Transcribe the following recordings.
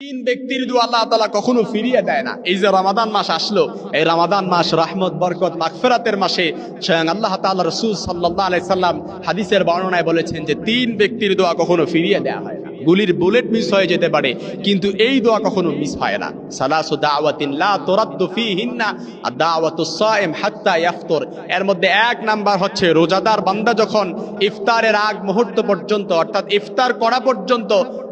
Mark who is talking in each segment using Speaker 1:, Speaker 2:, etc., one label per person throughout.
Speaker 1: তিন ব্যক্তির দু আল্লাহ তালা কখনো ফিরিয়ে দেয় না। এই যে রামাদান মাস আসলো, এই রামাদান মাস রহমত, বরকত মাকফেরাতের মাসে স্বয়ং আল্লাহ তাল্লাহ রসুল সাল্লাহ আলাই সাল্লাম হাদিসের বর্ণনায় বলেছেন যে তিন ব্যক্তির দোয়া কখনো ফিরিয়ে দেয়া হয় না। গুলির বুলেট মিস হয়ে যেতে পারে, কিন্তু এই দোয়া কখনো মিস হয় না। সালাসু দাওয়াতিন লা তুরাদ্দু ফীহিন্না আদ-দাওয়াতুস সাইম হাত্তা ইয়াফতুর। এর মধ্যে এক নাম্বার হচ্ছে রোজাদার বান্দা যখন ইফতারের আগ মুহূর্ত পর্যন্ত, অর্থাৎ ইফতার করা পর্যন্ত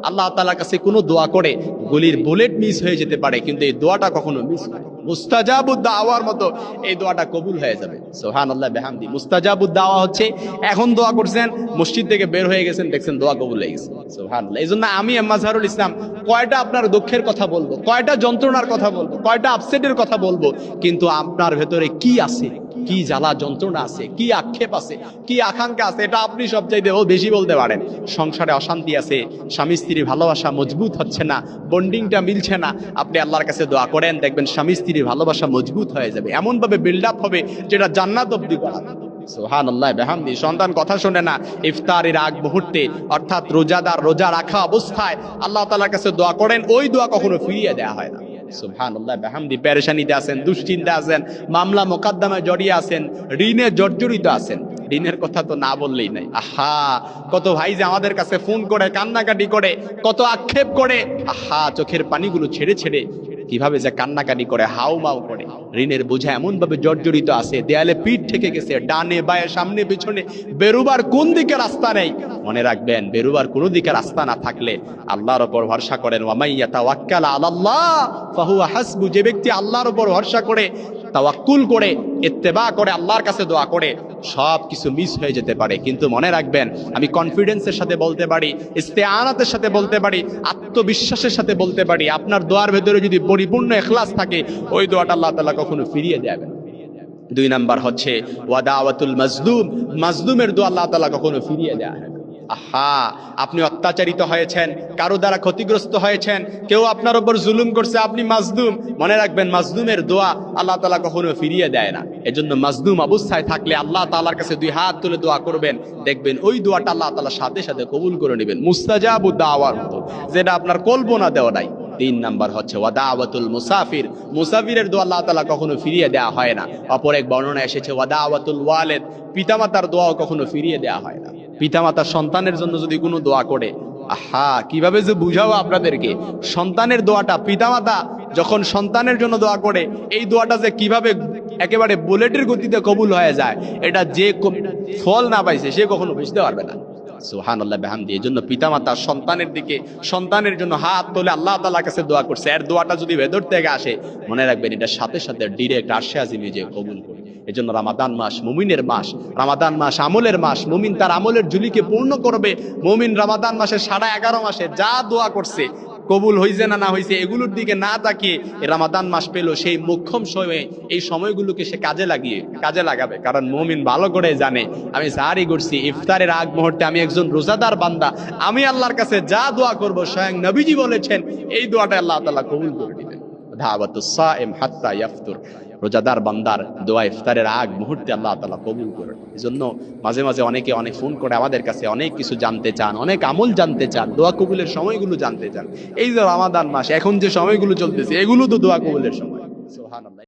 Speaker 1: আল্লাহ তাআলার কাছে কোনো দোয়া করে, গুলির বুলেট মিস হয়ে যেতে পারে, কিন্তু এই দোয়াটা কখনো মিস হয় না। মুস্তাজাবুদ মতো এই দোয়াটা কবুল হয়ে যাবে। সোহান আল্লাহ বেহামদি মুস্তাজাবুদ্দাওয়া হচ্ছে, এখন দোয়া করছেন, মসজিদ থেকে বের হয়ে গেছেন, দেখছেন দোয়া কবুল হয়ে গেছে। সোহান এই জন্য আমি মাজহারুল ইসলাম কয়টা আপনার দুঃখের কথা বলব, কয়টা যন্ত্রণার কথা বলব, কয়টা আপসেটের কথা বলব, কিন্তু আপনার ভেতরে কি আছে? কি জ্বালা যন্ত্রণা আছে, কি আক্ষেপ আছে, কি আকাঙ্ক্ষা আছে, এটা আপনি সব চাইতে ও বেশি বলতে পারেন। সংসারে অশান্তি আছে, স্বামী স্ত্রীর ভালোবাসা মজবুত হচ্ছে না, বন্ডিংটা মিলছে না, আপনি আল্লাহর কাছে দোয়া করেন, দেখবেন স্বামী স্ত্রীর ভালোবাসা মজবুত হয়ে যাবে। এমন ভাবে বিল্ড আপ হবে যেটা জান্নাত অব্দি করা। সন্তান কথা শোনে না, ইফতারের আগ মুহূর্তে, অর্থাৎ রোজাদার রোজা রাখা অবস্থায় আল্লাহ তালার কাছে দোয়া করেন, ওই দোয়া কখনো ফিরিয়ে দেওয়া হয় না। সুবহানাল্লাহ, বেহামদি, পেরেশানিতে আছেন, দুশ্চিন্তা আছেন, মামলা মোকদ্দমায় জড়িয়ে আছেন, ঋণে জর্জরিত আছেন। ঋণের কথা তো না বললেই নাই। আহা, কত ভাই যে আমাদের কাছে ফোন করে, কান্নাকাটি করে, কত আক্ষেপ করে। আহা, চোখের পানিগুলো ছেড়ে ছেড়ে কীভাবে যে কান্নাকাটি করে হাউ মাউ করে। ঋণের বোঝা এমন ভাবে জর্জরিত আছে, দেয়ালে পিঠ থেকে গেছে, ডানে বায়ে, সামনে পিছনে, বেরুবার কোন দিকে রাস্তা নেই? মনে রাখবেন, বেরুবার কোনো দিকে রাস্তা না থাকলে আল্লাহর ওপর ভরসা করেন। ওয়ামাইয়া হাসবু, যে ব্যক্তি আল্লাহর ওপর ভরসা করে, তাওয়াক্কুল করে, ইত্তেবা করে, আল্লাহর কাছে দোয়া করে সব কিছু মিস হয়ে যেতে পারে। কিন্তু মনে রাখবেন, আমি কনফিডেন্সের সাথে বলতে পারি ইস্তেআনাতের সাথে বলতে পারি, আত্মবিশ্বাসের সাথে বলতে পারি, আপনার দোয়ার ভেতরে যদি পরিপূর্ণ এখলাস থাকে, ওই দোয়াটা আল্লাহ তালা কখনো ফিরিয়ে দেবেন দুই নাম্বার হচ্ছে ওয়াদা ওয়াদাওয়াতুল মাজলুম, মাজলুমের দোয়া আল্লাহ তালা কখনো ফিরিয়ে দেয়া। আহা, আপনি অত্যাচারিত হয়েছেন, কারও দ্বারা ক্ষতিগ্রস্ত হয়েছেন, কেউ আপনার উপর জুলুম করছে, আপনি মাজলুম। মনে রাখবেন, মাজলুমের দোয়া আল্লাহ তাআলা কখনো ফিরিয়ে দেয় না। এজন্য মাজলুম অবস্থায় থাকলে আল্লাহ তাআলার কাছে দুই হাত তুলে দোয়া করবেন। দেখবেন ওই দোয়াটা আল্লাহ তাআলা সাথে সাথে কবুল করে নেবেন। মুস্তাজাবু দাওয়ার মতো, যেটা আপনার কল্পনা দেওয়া নাই। তিন নাম্বার হচ্ছে ওয়াদাওয়াতুল মুসাফির। মুসাফিরের দোয়া আল্লাহ তালা কখনো ফিরিয়ে দেওয়া হয় না। অপর এক বর্ণনা এসেছে ওয়াদাওয়াতুল ওয়ালেদ। পিতামাতার দোয়াও কখনো ফিরিয়ে দেওয়া হয় না। পিতামাতার সন্তানের জন্য যদি কোনো দোয়া করে। আহা, কীভাবে যে বুঝাবো আপনাদেরকে? সন্তানের দোয়াটা, পিতামাতা যখন সন্তানের জন্য দোয়া করে, এই দোয়াটা যে কীভাবে একেবারে বুলেটের গতিতে কবুল হয়ে যায়, এটা যে ফল না পাইছে, সে কখনো বুঝতে পারবে না। সুহান আল্লাহ বেহামদি। এই জন্য পিতামাতা সন্তানের দিকে, সন্তানের জন্য হাত তোলে আল্লাহ তালার কাছে দোয়া করছে। এর দোয়াটা যদি ভেতর থেকে আসে, মনে রাখবেন এটা সাথে সাথে ডিরেক্ট আরশে আজিমে যে কবুল করে এই জন্য রামাদান মাস মুমিনের মাস, রামাদান মাস আমলের মাস, মুমিন তার আমলের ঝুলিকে পূর্ণ করবে। মুমিন রামাদান মাসে সাড়ে এগারো মাসে যা দোয়া করছে, কবুল হইছে না না হইছে, এগুলোর দিকে না তাকিয়ে রামাদান মাস পেল সেই মুখ্যম সময়ে, এই সময়গুলোকে সে কাজে লাগিয়ে, কাজে লাগাবে। কারণ মুমিন ভালো করে জানে, আমি সারি করছি, ইফতারের আগ মুহূর্তে আমি একজন রোজাদার বান্দা, আমি আল্লাহর কাছে যা দোয়া করব স্বয়ং নবীজি বলেছেন, এই দোয়াটা আল্লাহ তালা কবুল করে দিবেন ধাওয়াতুস রোজাদার বান্দার দোয়া ইফতারের আগ মুহূর্তে আল্লাহ তালা কবুল করেন। এই জন্য মাঝে মাঝে অনেকে অনেক ফোন করে আমাদের কাছে অনেক কিছু জানতে চান, অনেক আমল জানতে চান, দোয়া কবুলের সময়গুলো জানতে চান। এই যে রামাদান মাস, এখন যে সময়গুলো চলতেছে, এগুলো তো দোয়া কবুলের সময়। সুবহানাল্লাহ।